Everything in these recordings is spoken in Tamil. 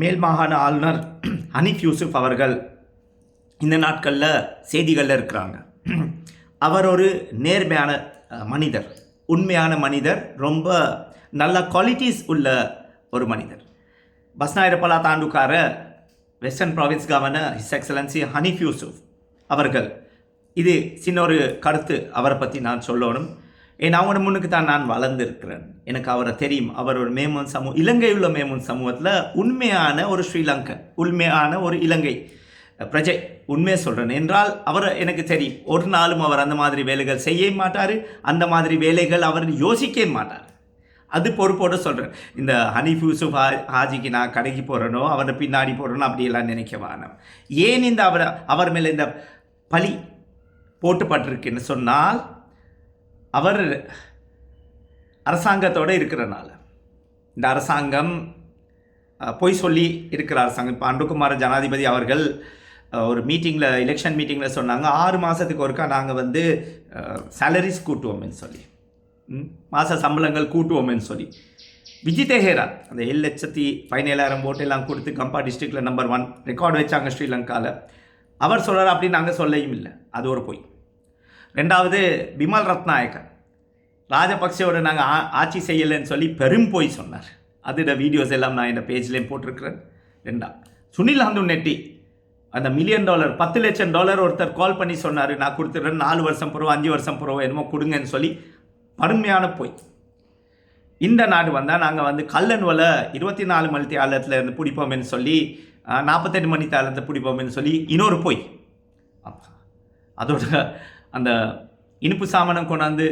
மேல் மாகாண ஆளுநர் ஹனீஃப் யூசுப் அவர்கள் இந்த நாட்களில் செய்திகளில் இருக்கிறாங்க. அவர் ஒரு நேர்மையான மனிதர். உண்மையான மனிதர். ரொம்ப நல்ல குவாலிட்டிஸ் உள்ள ஒரு மனிதர். பஸ்னாயிரப்பலா தாண்டுக்கார western province governor his excellency Hanif Yusuf அவர்கள். இது சின்ன ஒரு கருத்து. அவரை பற்றி நான் சொல்லணும். ஏன்னா அவங்களோட முன்னுக்கு தான் நான் வளர்ந்துருக்கிறேன். எனக்கு அவரை தெரியும். அவர் ஒரு மேமன் சமூக இலங்கை உள்ள மேமன் சமூகத்தில் உண்மையான ஒரு ஸ்ரீலங்கன் உண்மையான ஒரு இலங்கை பிரஜை. உண்மையை சொல்கிறேன் என்றால் அவர் எனக்கு தெரியும். ஒரு நாளும் அவர் அந்த மாதிரி வேலைகள் செய்ய மாட்டார். அந்த மாதிரி வேலைகள் அவர் யோசிக்கவே மாட்டார். அது பொறுப்போடு சொல்கிறேன் இந்த ஹனீஃப் யூசுப் ஹாஜிக்கு நான் கடைக்கு போகிறேனோ அவரை பின்னாடி போகிறேனோ அப்படியெல்லாம் நினைக்க வேணாம். ஏன் இந்த அவர் அவர் மேலே இந்த பழி போட்டுப்பட்டிருக்குன்னு சொன்னால் அவர் அரசாங்கத்தோடு இருக்கிறனால. இந்த அரசாங்கம் பொய் சொல்லி இருக்கிற அரசாங்கம். இப்போ அன்புகுமார் ஜனாதிபதி அவர்கள் ஒரு மீட்டிங்கில் எலெக்ஷன் மீட்டிங்கில் சொன்னாங்க ஆறு மாதத்துக்கு ஒருக்கா நாங்கள் வந்து சேலரிஸ் கூட்டுவோம்னு சொல்லி. மாத சம்பளங்கள் கூட்டுவோம்னு சொல்லி. விஜய் தெஹேரா அந்த ஏழு லட்சத்தி பதினேழாயிரம் ஓட்டு எல்லாம் கொடுத்து கம்பா டிஸ்ட்ரிக்டில் நம்பர் ஒன் ரெக்கார்டு வச்சாங்க ஸ்ரீலங்காவில் அவர் சொல்கிறார் அப்படின்னு நாங்கள் சொல்லையும் இல்லை. அது ஒரு பொய். ரெண்டாவது பிமல் ரத்நாயக்கர் ராஜபக்சேவோட நாங்கள் ஆட்சி செய்யலைன்னு சொல்லி பெரும் போய் சொன்னார். அதோட வீடியோஸ் எல்லாம் நான் இந்த பேஜ்லேயும் போட்டிருக்கிறேன். ரெண்டா சுனில் ஹந்து நெட்டி அந்த மில்லியன் டாலர் பத்து லட்சம் டாலர் ஒருத்தர் கால் பண்ணி சொன்னார். நான் கொடுத்துட்றேன் நாலு வருஷம் பிறகு அஞ்சு வருஷம் பிறகு என்னமோ கொடுங்கன்னு சொல்லி படுமையான போய். இந்த நாடு வந்தால் நாங்கள் வந்து கல்லன் வலை இருபத்தி நாலு மணி ஆலத்தில் இருந்து பிடிப்போம்னு சொல்லி நாற்பத்தெட்டு மணி தேலத்தை பிடிப்போம்னு சொல்லி இன்னொரு போய். அதோட அந்த இனிப்பு சாமானம் கொண்டாந்து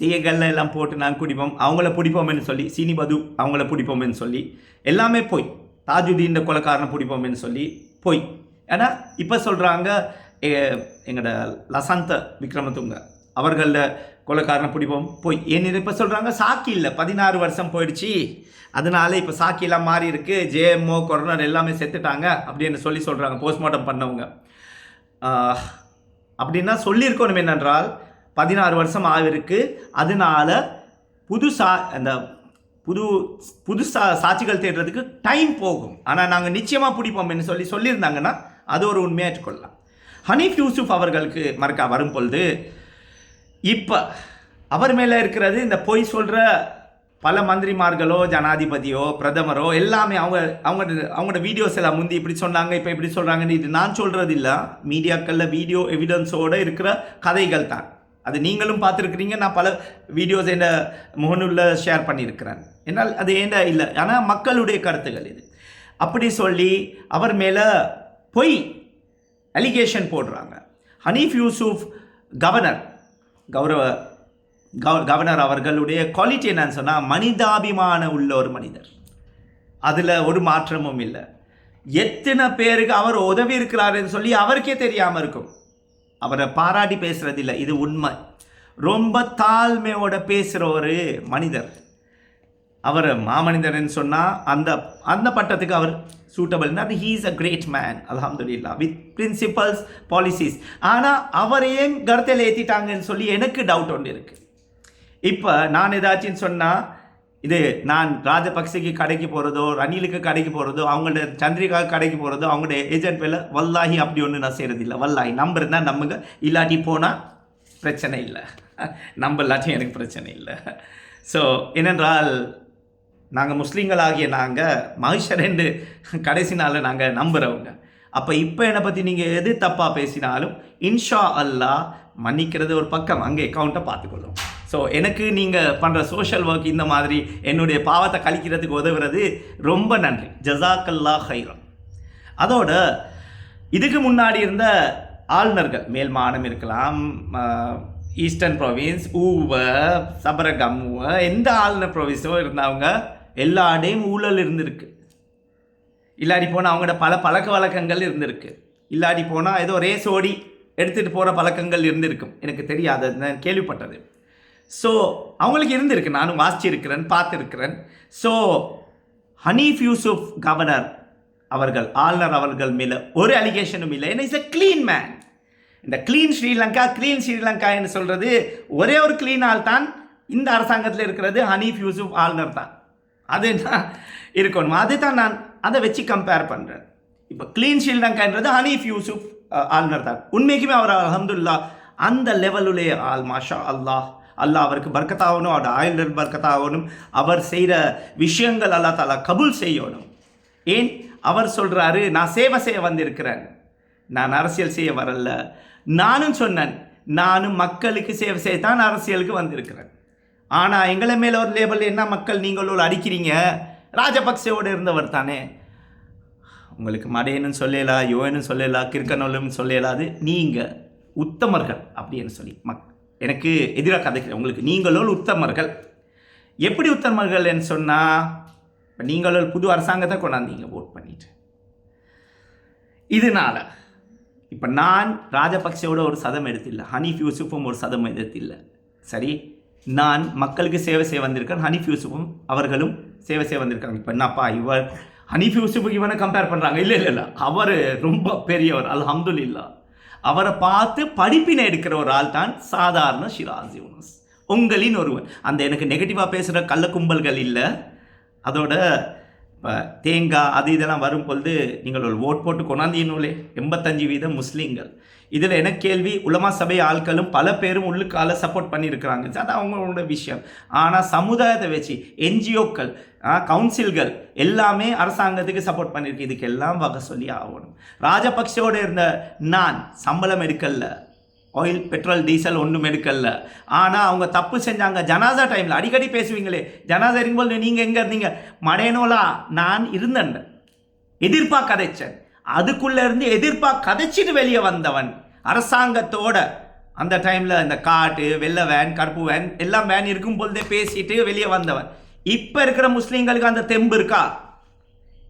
தீயகல்ல எல்லாம் போட்டு நாங்கள் குடிப்போம். அவங்கள பிடிப்போம்னு சொல்லி சீனிபது அவங்கள பிடிப்போம்னு சொல்லி எல்லாமே போய் தாஜுதீன் கொலைக்காரனை பிடிப்போம்னு சொல்லி போய். ஏன்னா இப்போ சொல்கிறாங்க எங்களோட லசாந்த விக்ரமதுங்க அவர்களில் கொலைக்காரனை பிடிப்போம் போய். ஏன்னு இப்போ சொல்கிறாங்க சாக்கி இல்லை பதினாறு வருஷம் போயிடுச்சு. அதனால இப்போ சாக்கிலாம் மாறி இருக்கு ஜேஎம்ஓ கொரோனர் எல்லாமே செத்துட்டாங்க அப்படின்னு சொல்லி சொல்கிறாங்க போஸ்ட்மார்ட்டம் பண்ணவங்க. அப்படின்னா சொல்லியிருக்கணும் என்னென்றால் பதினாறு வருஷம் ஆகிருக்கு அதனால புது சா அந்த புது புது சா சாட்சிகள் தேடுறதுக்கு டைம் போகும். ஆனால் நாங்கள் நிச்சயமாக பிடிப்போம்னு சொல்லி சொல்லியிருந்தாங்கன்னா அது ஒரு உண்மையாக ஏற்றுக்கொள்ளலாம் ஹனீஃப் யூசுஃப் அவர்களுக்கு மறக்கா வரும் பொழுது இப்போ அவர் மேலே இருக்கிறது இந்த பொய் சொல்கிற பல மந்திரிமார்களோ ஜனாதிபதியோ பிரதமரோ எல்லாமே அவங்க அவங்க அவங்களோட வீடியோஸ் எல்லாம் முந்தி இப்படி சொன்னாங்க இப்போ இப்படி சொல்கிறாங்கன்னு இது நான் சொல்கிறது இல்லை மீடியாக்களில் வீடியோ எவிடன்ஸோடு இருக்கிற கதைகள் தான். அது நீங்களும் பார்த்துருக்குறீங்க நான் பல வீடியோஸ் என்ன முகநூலில் ஷேர் பண்ணியிருக்கிறேன். என்னால் அது ஏண்டா இல்லை? ஆனால் மக்களுடைய கருத்துக்கள் இது. அப்படி சொல்லி அவர் மேலே பொய் அலிகேஷன் போடுறாங்க. ஹனீஃப் யூசுஃப் கவர்னர் கௌரவ கவர்னர் அவர்களுடைய குவாலிட்டி என்னன்னு சொன்னால் மனிதாபிமானம் உள்ள ஒரு மனிதர். அதில் ஒரு மாற்றமும் இல்லை. எத்தனை பேருக்கு அவர் உதவி இருக்கிறாருன்னு சொல்லி அவருக்கே தெரியாமல் இருக்கும். அவரை பாராட்டி பேசுகிறதில்ல இது உண்மை. ரொம்ப தாழ்மையோட பேசுகிற ஒரு மனிதர். அவர் மாமனிதர்னு சொன்னால் அந்த அந்த பட்டத்துக்கு அவர் சூட்டபிள் அது ஹீஸ் அ கிரேட் மேன் அல்ஹம்துலில்லா வித் பிரின்சிபல்ஸ் பாலிசிஸ் ஆனால் அவரையும் கருத்தில் ஏற்றிட்டாங்கன்னு சொல்லி எனக்கு டவுட் ஒன்று இருக்குது இப்போ நான் ஏதாச்சும் சொன்னால் இது நான் ராஜபக்சேக்கு கடைக்கு போகிறதோ ரணிலுக்கு கடைக்கு போகிறதோ அவங்களோட சந்திரிகா கடைக்கு போகிறதோ அவங்களோட ஏஜென்ட் பேரில் வல்லாஹி அப்படி ஒன்று நான் செய்கிறதில்ல வல்லாஹி நம்பர் தான் நம்புங்க. இல்லாட்டி போனால் பிரச்சனை இல்லை. நம்ப இல்லாட்டி எனக்கு பிரச்சனை இல்லை. ஸோ என்னென்றால் நாங்கள் முஸ்லீம்களாகிய நாங்கள் மகிஷரெண்டு கடைசி நாளில் நாங்கள் நம்புகிறவங்க அப்போ இப்போ என்னை பற்றி நீங்கள் எது தப்பாக பேசினாலும் இன்ஷா அல்லாஹ் மன்னிக்கிறது ஒரு பக்கம். அங்கே அக்கௌண்ட்டை பார்த்துக்கொள்ளும். ஸோ எனக்கு நீங்கள் பண்ணுற சோஷியல் ஒர்க் இந்த மாதிரி என்னுடைய பாவத்தை கழிக்கிறதுக்கு உதவுறது ரொம்ப நன்றி. ஜசாக்கல்லா ஹைரம் அதோட இதுக்கு முன்னாடி இருந்த ஆளுநர்கள் மேல் மாநிலம் இருக்கலாம் ஈஸ்டர்ன் ப்ரொவின்ஸ் ஊவ சபரகம்வ எந்த ஆளுநர் ப்ரொவின்ஸோ இருந்தவங்க எல்லா இடையும் ஊழல் இருந்திருக்கு. இல்லாடி போனால் அவங்களோட பல பழக்க வழக்கங்கள் இருந்திருக்கு. இல்லாடி போனால் ஏதோ ரேஸ் ஓடி எடுத்துகிட்டு போகிற பழக்கங்கள் இருந்திருக்கும். எனக்கு தெரியாது நான் கேள்விப்பட்டது. ஸோ அவங்களுக்கு இருந்திருக்கு. நானும் வாசிச்சிருக்கிறேன் பார்த்துருக்கிறேன். ஸோ ஹனீஃப் யூசுப் கவர்னர் அவர்கள் ஆளுநர் அவர்கள் மேலே ஒரு அலிகேஷனும் இல்லை. ஏன்னா இஸ் அ க்ளீன் மேன் இந்த க்ளீன் ஸ்ரீலங்கா க்ளீன் ஸ்ரீலங்கா என்று சொல்கிறது ஒரே ஒரு க்ளீன் ஆள் தான் இந்த அரசாங்கத்தில் இருக்கிறது ஹனீஃப் யூசுப் ஆளுநர் தான். அது தான் இருக்கணும்? அதுதான் நான் அதை வச்சு கம்பேர் பண்ணுறேன் இப்போ க்ளீன் ஸ்ரீலங்கான்றது ஹனீஃப் யூசுப் ஆளுநர் தான். உண்மைக்குமே அவர் அஹமதுல்லா அந்த லெவலுலே ஆள் மாஷா அல்லாஹ். அல்லா அவருக்கு பர்க்கத்தாகணும் அவரோட ஆயுள் பர்க்கத்தாகணும். அவர் செய்கிற விஷயங்கள் அல்லா தாலா கபூல் செய்யணும். ஏன்? அவர் சொல்கிறாரு நான் சேவை செய்ய வந்திருக்கிறேன். நான் அரசியல் செய்ய வரல. நானும் சொன்னேன் நானும் மக்களுக்கு சேவை செய்யத்தான் அரசியலுக்கு வந்திருக்கிறேன். ஆனால் எங்களை மேலே ஒரு லேபிள் என்ன மக்கள் நீங்களோடு அடிக்கிறீங்க? ராஜபக்சேவோடு இருந்தவர் தானே. உங்களுக்கு மடையனும் சொல்லலா யோனும் சொல்லலா கிருக்கனோலும் சொல்லலாது. நீங்கள் உத்தமர்கள் அப்படின்னு சொல்லி மக் எனக்கு எதிராக கதைக்கிறேன் உங்களுக்கு நீங்களோடு உத்தமர்கள். எப்படி உத்தமர்கள்னு சொன்னால் இப்போ நீங்களோ புது அரசாங்கத்தை கொண்டாந்தீங்க ஓட் பண்ணிட்டு. இதனால இப்போ நான் ராஜபக்சேவோட ஒரு சதம் எடுத்தில்லை. ஹனீஃப் யூசுஃபும் ஒரு சதம் எடுத்தில்லை. சரி? நான் மக்களுக்கு சேவை செய்ய வந்திருக்கேன். ஹனீஃப் யூசுஃபும் அவர்களும் சேவை செய்ய வந்திருக்காங்க இப்போ என்னப்பா இவர் ஹனீஃப் யூசுஃபுக்கு இவனை கம்பேர் பண்ணுறாங்க இல்லை இல்லை இல்லை. அவர் ரொம்ப பெரியவர். அல்ஹம்துலில்லா அவரை பார்த்து படிப்பினை எடுக்கிற ஒரு ஆள் தான் சாதாரண ஷிராஸ் யூனஸ் உங்களின் ஒருவன். அந்த எனக்கு நெகட்டிவாக பேசுகிற கள்ள கும்பல்கள் இல்லை. அதோட இப்போ தேங்காய் அது இதெல்லாம் வரும் பொழுது நீங்கள் ஒரு ஓட் போட்டு கொண்டாந்தீங்களே எண்பத்தஞ்சு வீதம் முஸ்லீம்கள். இதில் எனக்கு கேள்வி? உலமா சபை ஆட்களும் பல பேரும் உள்ளுக்கால சப்போர்ட் பண்ணியிருக்கிறாங்க. அது அவங்களோட விஷயம். ஆனால் சமுதாயத்தை வச்சு என்ஜிஓக்கள் கவுன்சில்கள் எல்லாமே அரசாங்கத்துக்கு சப்போர்ட் பண்ணியிருக்கு. இதுக்கெல்லாம் வகை சொல்லி ஆகணும். ராஜபக்சேவோட இருந்த நான் சம்பளம் எடுக்கல. ஆயில் பெட்ரோல் டீசல் ஒன்றும் எடுக்கல. ஆனால் அவங்க தப்பு செஞ்சாங்க. ஜனாசா டைமில் அடிக்கடி பேசுவீங்களே ஜனாசா இருக்கும்போது நீங்கள் எங்கே இருந்தீங்க? மடையனோலா நான் இருந்தேன். எதிர்பார்க்க கதைச்சேன் அதுக்குள்ளே இருந்து கதைச்சிட்டு வெளியே வந்தவன். அரசாங்கத்தோட. அந்த டைமில் இந்த காட்டு வெள்ளை வேன் கருப்பு வேன் எல்லாம் வேன் இருக்கும் பொழுதே பேசிட்டு வெளியே வந்தவன். இப்போ இருக்கிற முஸ்லீம்களுக்கு அந்த தெம்பு இருக்கா?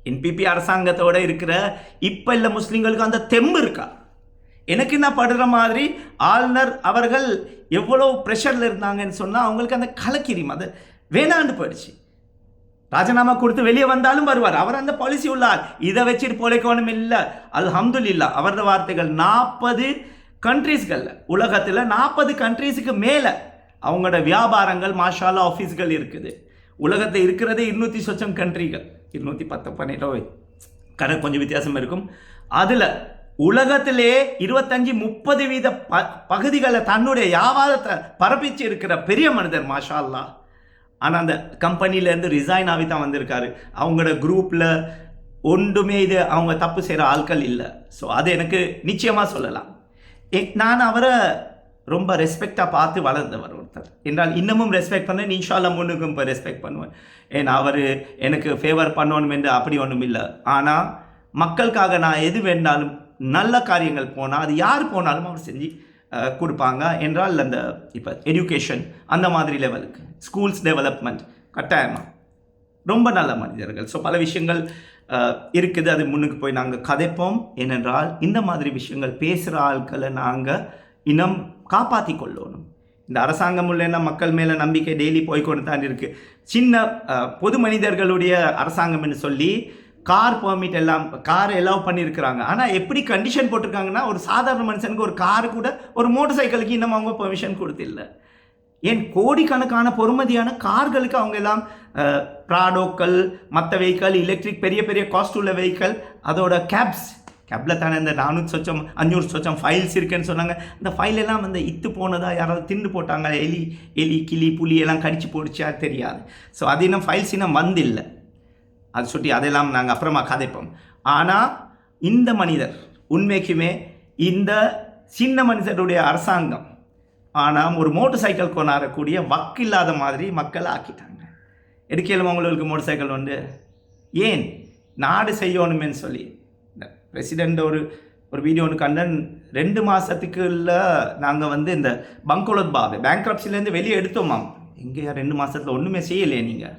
என்பிபி அரசாங்கத்தோட இருக்கிற இப்போ இல்லை முஸ்லீம்களுக்கு அந்த தெம்பு இருக்கா? எனக்கு என்ன படுற மாதிரி ஆளுநர் அவர்கள் எவ்வளோ ப்ரெஷரில் இருந்தாங்கன்னு சொன்னால் அவங்களுக்கு அந்த கலக்கிரியும் அது வேணாண்டு போயிடுச்சு. ராஜினாமா கொடுத்து வெளியே வந்தாலும் வருவார். அவர் அந்த பாலிசி உள்ளார். இதை வச்சுட்டு போலைக்கோணும் இல்லை அல்ஹம்துலில்லா அவரது வார்த்தைகள் நாற்பது கண்ட்ரீஸ்களில் உலகத்தில் நாற்பது கண்ட்ரீஸுக்கு மேலே அவங்களோட வியாபாரங்கள் மாஷாலா ஆஃபீஸ்கள் இருக்குது. உலகத்தில் இருக்கிறதே இருநூற்றி சொச்சம் கண்ட்ரிகள் இருநூற்றி பத்து பன்னெண்டோ கணக்கு கொஞ்சம் வித்தியாசம் இருக்கும். அதில் உலகத்திலே இருபத்தஞ்சி முப்பது வீத ப பகுதிகளை தன்னுடைய வியாபாரத்தை பரப்பிச்சு இருக்கிற பெரிய மனிதர் மாஷா அல்லா ஆனால் அந்த கம்பெனிலேருந்து ரிசைன் ஆகி தான் வந்திருக்காரு. அவங்களோட குரூப்பில் ஒன்றுமே இது அவங்க தப்பு செய்கிற ஆட்கள் இல்லை. ஸோ அது எனக்கு நிச்சயமாக சொல்லலாம். எ- நான் அவரை ரொம்ப ரெஸ்பெக்டாக பார்த்து வளர்ந்தவர் ஒருத்தர். என்றால் இன்னமும் ரெஸ்பெக்ட் பண்ணேன் இன்ஷால்லா முன்னுக்கும் இப்போ ரெஸ்பெக்ட் பண்ணுவேன். ஏன்னா அவர் எனக்கு ஃபேவர் பண்ணணும் என்று அப்படி ஒன்றும் இல்லை. ஆனால் மக்களுக்காக நான் எது வேணாலும் நல்ல காரியங்கள் போனால் அது யார் போனாலும் அவர் செஞ்சு கொடுப்பாங்க என்றால் அந்த இப்போ எஜுகேஷன் அந்த மாதிரி லெவலுக்கு ஸ்கூல்ஸ் டெவலப்மெண்ட் கட்டாயமாக ரொம்ப நல்ல மனிதர்கள். ஸோ பல விஷயங்கள் இருக்குது. அது முன்னுக்கு போய் நாங்கள் கதைப்போம். ஏனென்றால் இந்த மாதிரி விஷயங்கள் பேசுகிற ஆட்களை நாங்கள் இனம் காப்பாற்றி கொள்ளணும். இந்த அரசாங்கம் இல்லைன்னா மக்கள் மேலே நம்பிக்கை டெய்லி போய்க்கொண்டு தான் இருக்குது சின்ன பொது மனிதர்களுடைய அரசாங்கம்னு சொல்லி கார் பெர்மிட் எல்லாம் கார் எல்லாம் பண்ணியிருக்கிறாங்க ஆனால் எப்படி கண்டிஷன் போட்டிருக்காங்கன்னா ஒரு சாதாரண மனுஷனுக்கு ஒரு கார் கூட ஒரு மோட்டார் சைக்கிளுக்கு இன்னும் அவங்க பெர்மிஷன் கொடுத்தில்ல. ஏன் கோடிக்கணக்கான பொறுமதியான கார்களுக்கு அவங்க எல்லாம் ப்ராடோக்கள் மற்ற வெஹிக்கல் எலக்ட்ரிக் பெரிய பெரிய காஸ்ட் உள்ள வெஹிக்கல் அதோட கேப்ஸ் கேப்பில் தானே இந்த நானூறு சொச்சம் அஞ்சூறு சொச்சம் ஃபைல்ஸ் இருக்குன்னு சொன்னாங்க. இந்த ஃபைல் எல்லாம் வந்து இத்து போனதா யாராவது தின்னு போட்டாங்க எலி எலி கிளி புலி எல்லாம் கடிச்சு போடுச்சா? தெரியாது. ஸோ அது இன்னும் ஃபைல்ஸ் இன்னும் வந்தில்லை. அது சுட்டி அதெல்லாம் நாங்கள் அப்புறமா கதைப்போம். ஆனால் இந்த மனிதர் உண்மைக்குமே இந்த சின்ன மனிதருடைய அரசாங்கம் ஆனால் ஒரு மோட்டர் சைக்கிள் கொண்டாடக்கூடிய வக்கு இல்லாத மாதிரி மக்கள் ஆக்கிட்டாங்க. எடுக்கலும் உங்களுக்கு மோட்டர் சைக்கிள் வந்து? ஏன்? நாடு செய்யணுமேன்னு சொல்லி. இந்த பிரசிடெண்ட் ஒரு ஒரு வீடியோ ஒன்று கண்டன். ரெண்டு மாதத்துக்குள்ள நாங்கள் வந்து இந்த பங்கோலத் பாபு பேங்க்ரப்சிலேருந்து வெளியே எடுத்தோமாம். எங்கேயா ரெண்டு மாதத்தில் ஒன்றுமே செய்யலையே நீங்கள்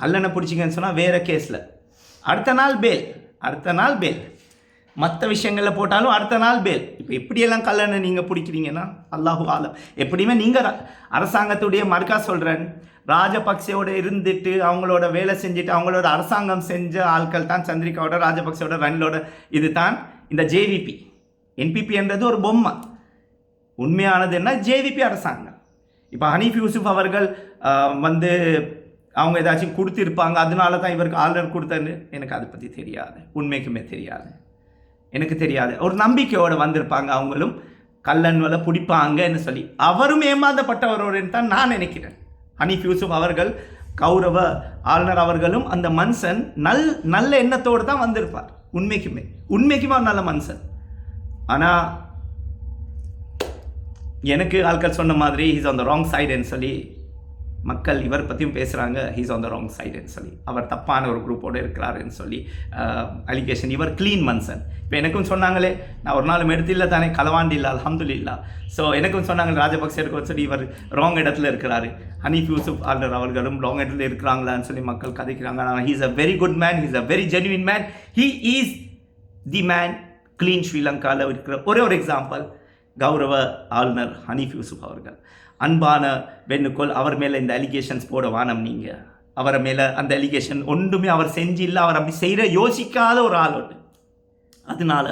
கல்லணை பிடிச்சிங்கன்னு சொன்னால் வேறு கேஸில் அடுத்த நாள் பேல் அடுத்த நாள் பேல் மற்ற விஷயங்களில் போட்டாலும் அடுத்த நாள் பேல் இப்போ எப்படியெல்லாம் கல்லணை நீங்கள் பிடிக்கிறீங்கன்னா அல்லாஹு ஆலம். எப்படியுமே நீங்கள் அரசாங்கத்துடைய மறுக்கா சொல்கிறேன் ராஜபக்சேவோட இருந்துட்டு அவங்களோட வேலை செஞ்சுட்டு அவங்களோட அரசாங்கம் செஞ்ச ஆட்கள் தான் சந்திரிகாவோட ராஜபக்சேவோட ரணிலோட இது தான் இந்த ஜேவிபி என்பிபின்றது ஒரு பொம்மை. உண்மையானது என்ன? ஜேவிபி அரசாங்கம். இப்போ ஹனீஃப் யூசுப் அவர்கள் வந்து அவங்க ஏதாச்சும் கொடுத்துருப்பாங்க அதனால தான் இவருக்கு ஆர்டர் கொடுத்தேன்னு எனக்கு அதை பற்றி தெரியாது. உண்மைக்குமே தெரியாது. எனக்கு தெரியாது. ஒரு நம்பிக்கையோடு வந்திருப்பாங்க அவங்களும் கல்லன் வலை பிடிப்பாங்கன்னு சொல்லி. அவரும் ஏமாந்தப்பட்டவரோடு தான் நான் நினைக்கிறேன். ஹனீஃப் யூசுப் அவர்கள் கௌரவ ஆளுநர் அவர்களும் அந்த மனுஷன் நல் நல்ல எண்ணத்தோடு தான் வந்திருப்பார். உண்மைக்குமே. உண்மைக்குமே ஒரு நல்ல மனுஷன். ஆனால் எனக்கு ஆட்கள் சொன்ன மாதிரி இஸ் ஆன் த ராங் சைடுன்னு சொல்லி மக்கள் இவர் பற்றியும் பேசுகிறாங்க ஹீஸ் ஆன் த ராங் சைடுன்னு சொல்லி. அவர் தப்பான ஒரு குரூப்போடு இருக்கிறாருன்னு சொல்லி அலிகேஷன் இவர் க்ளீன் மன்சன் இப்போ எனக்கும் சொன்னாங்களே நான் ஒரு நாள் எடுத்தில்ல தானே களவாண்டி இல்லை இல்லா ஸோ எனக்கும் சொன்னாங்க ராஜபக்சே இருக்க சொல்லி இவர் ராங் இடத்துல இருக்கிறாரு. ஹனீஃப் யூசுப் ஆல்டர் அவர்களும் ராங் இடத்துல இருக்கிறாங்களான்னு சொல்லி மக்கள் கதைக்கிறாங்க. ஆனால் he's a very good man he's a very genuine man he is the man clean ஸ்ரீலங்காவில் இருக்கிற ஒரே ஒரு எக்ஸாம்பிள் கௌரவ ஆளுநர் ஹனீஃப் யூசுப் அவர்கள். அன்பான வெண்ணுக்கோள் அவர் மேலே இந்த அலிகேஷன்ஸ் போட வானம் நீங்கள் அவரை மேலே அந்த அலிகேஷன் ஒன்றுமே அவர் செஞ்சு இல்லை அவர் அப்படி செய்கிற யோசிக்காத ஒரு ஆள் ஒன்று அதனால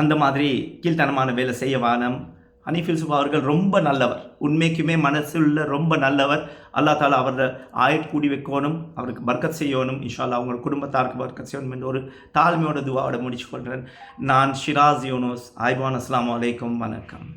அந்த மாதிரி கீழ்த்தனமான வேலை செய்ய வானம். ஹனிஃபில் சுபா அவர்கள் ரொம்ப நல்லவர். உண்மைக்குமே மனசுள்ள ரொம்ப நல்லவர். அல்லா தாலா அவரை ஆயுட் கூடி வைக்கணும் அவருக்கு பர்க்கத் செய்யணும். இன்ஷால்லா அவங்க குடும்பத்தாருக்கு பர்க்கத் செய்யணும் என்று ஒரு தாழ்மையோட துவாவோட முடிச்சு கொள்கிறேன் நான் ஷிராஸ் யூனோஸ். ஆய்வான் அஸ்லாம் வலைக்கம் வணக்கம்.